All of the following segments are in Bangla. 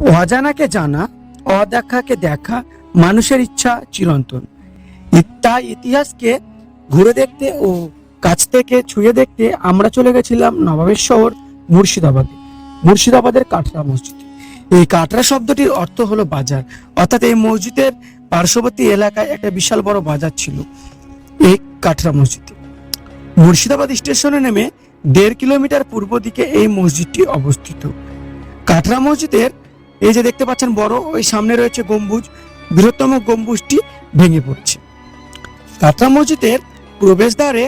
অজানাকে জানা, অদেখাকে দেখা মানুষের ইচ্ছা চিরন্তন। তাই ইতিহাসকে ঘুরে দেখতে ও কাছ থেকে ছুঁয়ে দেখতে আমরা চলে গেছিলাম নবাবের শহর মুর্শিদাবাদে। মুর্শিদাবাদের কাটরা মসজিদ। এই কাটরা শব্দটির অর্থ হলো বাজার। অর্থাৎ এই মসজিদের পার্শ্ববর্তী এলাকায় একটা বিশাল বড় বাজার ছিল এই কাটরা মসজিদে। মুর্শিদাবাদ স্টেশনে নেমে দেড় কিলোমিটার পূর্ব দিকে এই মসজিদটি অবস্থিত। কাটরা মসজিদের এই যে দেখতে পাচ্ছেন বড়, ওই সামনে রয়েছে গম্বুজ, বৃহত্তম গম্বুজটি ভেঙে পড়ছে। কাটরা মসজিদের প্রবেশদ্বারে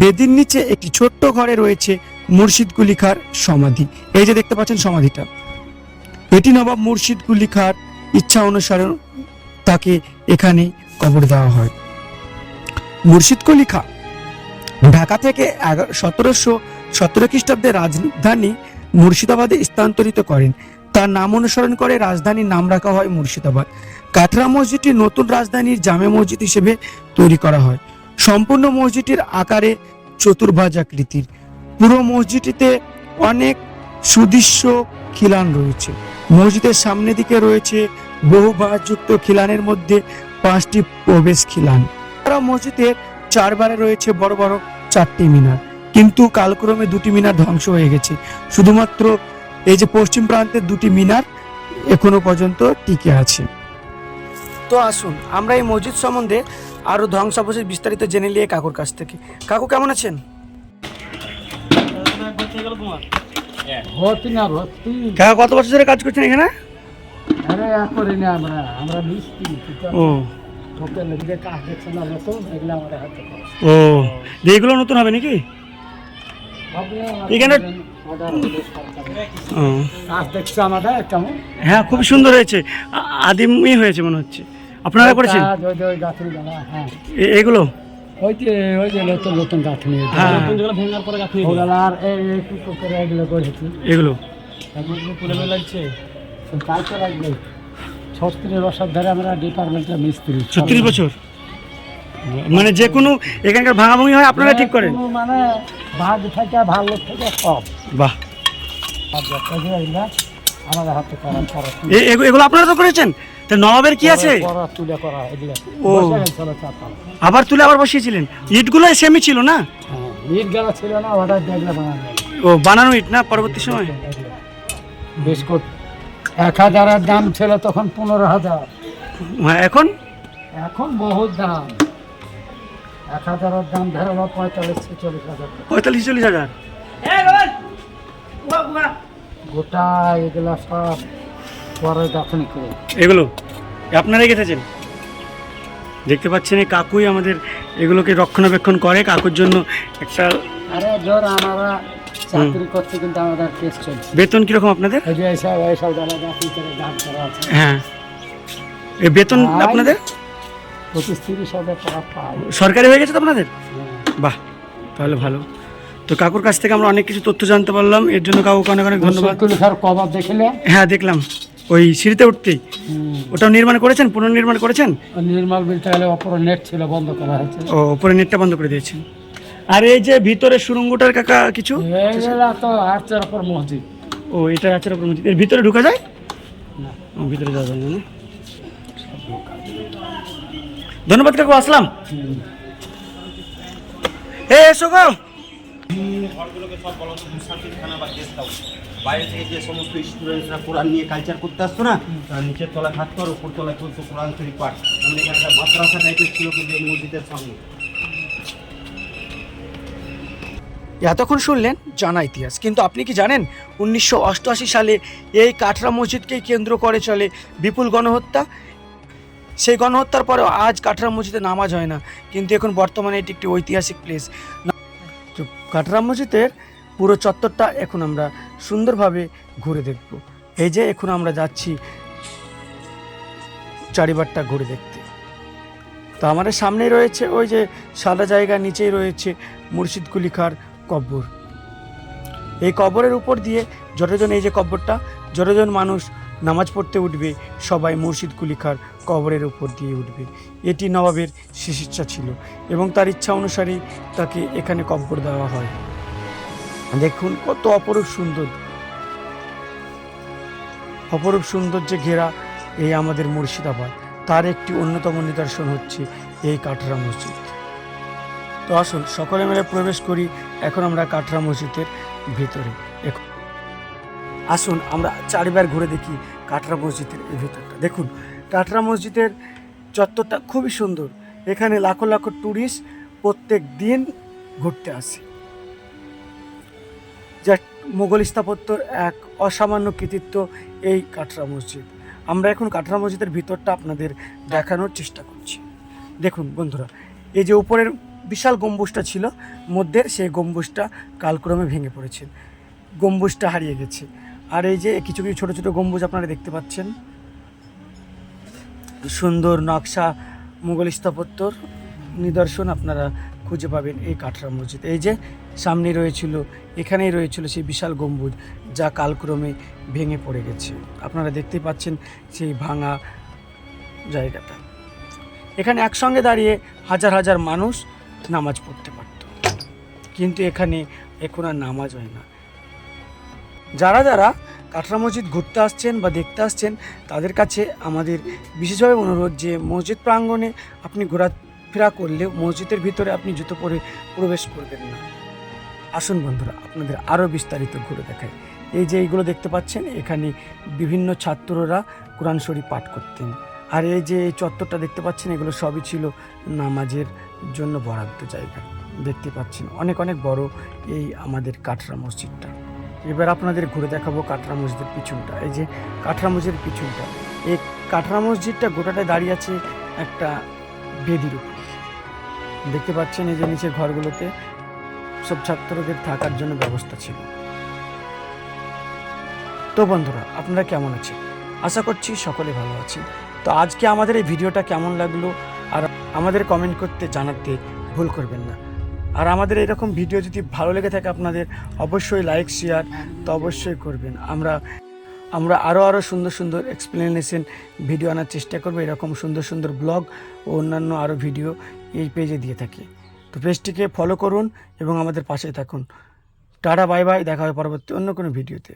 বেদির নিচে একটি ছোট্ট ঘরে রয়েছে মুর্শিদ কুলি খাঁর সমাধি। এই যে দেখতে পাচ্ছেন সমাধিটা। এটি নবাব মুর্শিদ কুলি খাঁর ইচ্ছা অনুসারে তাকে এখানে কবর দেওয়া হয়। মুর্শিদ কুলি খাঁ ঢাকা থেকে সতেরোশো সতেরো খ্রিস্টাব্দে রাজধানী মুর্শিদাবাদে স্থানান্তরিত করেন। তার নাম অনুসরণ করে রাজধানীর নাম রাখা হয় মুর্শিদাবাদ। কাঠরা মসজিদটি নতুন রাজধানীর জামে মসজিদ হিসেবে তৈরি করা হয়। সম্পূর্ণ মসজিদটির আকারে চতুর্ভাজ আকৃতির পুরো মসজিদটিতে অনেক সুদৃশ্য খিলান রয়েছে। মসজিদের সামনে দিকে রয়েছে বহু বাঁশযুক্ত খিলানের মধ্যে পাঁচটি প্রবেশ খিলান। এছাড়াও মসজিদের চারবারে রয়েছে বড় বড় চারটি মিনার। কিন্তু কালক্রমে দুটি মিনার ধ্বংস হয়ে গেছে। শুধুমাত্র এই যে পশ্চিম প্রান্তের দুটি মিনার এখনও পর্যন্ত টিকে আছে। তো আসুন আমরা এই মসজিদ সম্বন্ধে আরও ধ্বংসাবশেষ বিস্তারিত জেনে নিয়ে কাকুর কাছ থেকে। কাকু কেমন আছেন? কাকা কত বছর ধরে কাজ করছেন এখানে? আরে আর করি না আমরা আমরা মিস্ত্রি ও। ও এগুলো নতুন হবে নাকি? এখানে- কাজ দেখছে আমাদের কেমন হ্যাঁ খুব সুন্দর হয়েছে। আদিমই হয়েছে মনে হচ্ছে। আপনারা করেছেন? হ্যাঁ এগুলো? ওই যে ওই যে নতুন নতুন গাঁথনি হ্যাঁ। এগুলো করেছি। এগুলো? লাগছে? কাজ তো লাগবে। ছত্রিশ বছর ধরে আমরা ডিপার্টমেন্টের মিস্ত্রি। ছত্রিশ বছর? মানে যে কোনো এখানকার ভাঙাভাঙি হয় আপনারা ঠিক করেন। মানে ভাগ থেকে ভালো থেকে সব। বাহ। এগুলা আমাদের হাতে করা করা এ- এগু- এগুলো আপনারা তো করেছেন? তা নবাবের কি আছে? ও। আবার তুলে আবার বসিয়েছিলেন? ইটগুলো সেমই ছিল না? হ্যাঁ ইট গেলা ছিল না ওটা দেখলে বানানো ও বানানো ইট না পরবর্তী সময়? বিস্কুট। এক হাজারের দাম ছিল তখন পনেরো হাজার। হ্যাঁ, এখন? এখন বহুত দাম। এক হাজারের দাম ধরে পঁয়তাল্লিশ ছেচল্লিশ হাজার। পঁয়তাল্লিশ চল্লিশ হাজার? গোটা এগুলা সব পরে করে এগুলো? আপনারাই গেছেন দেখতে পাচ্ছেন এই কাকুই আমাদের এগুলোকে রক্ষণাবেক্ষণ করে কাকুর জন্য একটা আরে জোর আমরা চাকরি করতে কিন্তু আমাদের কেস চলছে। বেতন কীরকম আপনাদের? এই যে এইসব এইসব করে দাম করা আছে। হ্যাঁ। এই বেতন আপনাদের? পঁচিশ তিরিশ হাজার টাকা পাই। সরকারি হয়ে গেছে তো আপনাদের? বাহ তাহলে ভালো। তো কাকুর কাছ থেকে আমরা অনেক কিছু তথ্য জানতে পারলাম। এর জন্য কাকুকে অনেক অনেক ধন্যবাদ। সরকার কবার দেখলে? হ্যাঁ দেখলাম। ওই সিঁড়িতে উঠতেই। ওটাও নির্মাণ করেছেন? পুনর্নির্মাণ করেছেন? নির্মাল বিলটা গেলে অপর নেট ছিল বন্ধ করা হয়েছে। ও ওপরে নেটটা বন্ধ করে দিয়েছেন। আর এই যে ভিতরে সুরঙ্গটার কাকা কিছু? তো আর্চের ওপর মসজিদ। ও এটা আছে আপনার মসজিদ। এর ভিতরে ঢুকা যায়? না। ও ভিতরে যাওয়া যায় না? ধন্যবাদ কাকু আসলাম। এ এসো গো। বাইরে থেকে যে সমস্ত স্টুডেন্টসরা কোরআন নিয়ে কালচার করতে আসতো না তারা নিচের তলায় থাকতো আর উপর তলায় চলতো কোরআন শরীফ পাঠ। আমাদের এখানে একটা মাদ্রাসা টাইপের ছিল কিন্তু এই মসজিদের সামনে। এতক্ষণ শুনলেন জানা ইতিহাস। কিন্তু আপনি কি জানেন উনিশশো অষ্টআশি সালে এই কাঠরা মসজিদকেই কেন্দ্র করে চলে বিপুল গণহত্যা? সেই গণহত্যার পরেও আজ কাটরা মসজিদে নামাজ হয় না। কিন্তু এখন বর্তমানে এটি একটি ঐতিহাসিক প্লেস তো কাটরা মসজিদের পুরো চত্বরটা এখন আমরা সুন্দরভাবে ঘুরে দেখব। এই যে এখন আমরা যাচ্ছি চারিবারটা ঘুরে দেখতে। তো আমাদের সামনেই রয়েছে ওই যে সাদা জায়গা নিচেই রয়েছে মুর্শিদ কুলি খাঁর কব্বর। এই কবরের উপর দিয়ে যতজন, এই যে কব্বরটা, যতজন মানুষ নামাজ পড়তে উঠবে, সবাই মুর্শিদ কুলিখার কবরের উপর দিয়ে উঠবে। এটি নবাবের শেষ ইচ্ছা ছিল এবং তার ইচ্ছা অনুসারে তাকে এখানে কব্বর দেওয়া হয়। দেখুন কত অপরূপ সুন্দর। অপরূপ সৌন্দর্যে ঘেরা এই আমাদের মুর্শিদাবাদ। তার একটি অন্যতম নিদর্শন হচ্ছে এই কাটরা মসজিদ। তো আসুন, সকলে মিলে প্রবেশ করি। এখন আমরা কাটরা মসজিদের ভিতরে। এখন আসুন, আমরা চারিবার ঘুরে দেখি কাটরা মসজিদের এই ভিতরটা। দেখুন, কাটরা মসজিদের চত্বরটা খুবই সুন্দর। এখানে লাখো লাখো ট্যুরিস্ট প্রত্যেক দিন ঘুরতে আসে। যা মোগল স্থাপত্যর এক অসামান্য কৃতিত্ব এই কাটরা মসজিদ। আমরা এখন কাটরা মসজিদের ভিতরটা আপনাদের দেখানোর চেষ্টা করছি। দেখুন বন্ধুরা, এই যে উপরের বিশাল গম্বুজটা ছিল মধ্যে সেই গম্বুজটা কালক্রমে ভেঙে পড়েছে। গম্বুজটা হারিয়ে গেছে। আর এই যে কিছু কিছু ছোটো ছোটো গম্বুজ আপনারা দেখতে পাচ্ছেন। সুন্দর নকশা মুঘল স্থাপত্যর নিদর্শন আপনারা খুঁজে পাবেন এই কাটরা মসজিদ। এই যে সামনে রয়েছিল, এখানেই রয়েছিল সেই বিশাল গম্বুজ, যা কালক্রমে ভেঙে পড়ে গেছে। আপনারা দেখতে পাচ্ছেন সেই ভাঙা জায়গাটা। এখানে একসঙ্গে দাঁড়িয়ে হাজার হাজার মানুষ নামাজ পড়তে পারত। কিন্তু এখানে এখন আর নামাজ হয় না। যারা যারা কাটরা মসজিদ ঘুরতে আসছেন বা দেখতে আসছেন, তাদের কাছে আমাদের বিশেষভাবে অনুরোধ যে মসজিদ প্রাঙ্গণে আপনি ঘোরাফেরা করলে মসজিদের ভিতরে আপনি জুতো পরে প্রবেশ করবেন না। আসুন বন্ধুরা, আপনাদের আরও বিস্তারিত ঘুরে দেখায় এই যে এইগুলো দেখতে পাচ্ছেন, এখানে বিভিন্ন ছাত্ররা কোরআন শরীফ পাঠ করতেন। আর এই যে এই চত্বরটা দেখতে পাচ্ছেন, এগুলো সবই ছিল নামাজের জন্য বরাদ্দ জায়গা। দেখতে পাচ্ছেন, অনেক অনেক বড় এই আমাদের কাটরা মসজিদটা। এবার আপনাদের ঘুরে দেখাবো কাটরা মসজিদের পিছনটা। এই যে কাটরা মসজিদের পিছনটা। এই কাটরা মসজিদটা গোটাটায় দাঁড়িয়ে আছে একটা বেদির উপর। দেখতে পাচ্ছেন এই যে নিচের ঘরগুলোতে সব ছাত্রদের থাকার জন্য ব্যবস্থা ছিল। তো বন্ধুরা, আপনারা কেমন আছেন? আশা করছি সকলে ভালো আছেন। তো আজকে আমাদের এই ভিডিওটা কেমন লাগল আর আমাদের কমেন্ট করতে জানাতে ভুল করবেন না। আর আমাদের এরকম ভিডিও যদি ভালো লেগে থাকে আপনাদের, অবশ্যই লাইক শেয়ার তো অবশ্যই করবেন। আমরা আমরা আরও আরও সুন্দর সুন্দর এক্সপ্লেনেশন ভিডিও আনার চেষ্টা করব। এরকম সুন্দর সুন্দর ব্লগ ও অন্যান্য আরও ভিডিও এই পেজে দিয়ে থাকি। তো পেজটিকে ফলো করুন এবং আমাদের পাশে থাকুন। টাটা বাই বাই দেখা হবে পরবর্তী অন্য কোনো ভিডিওতে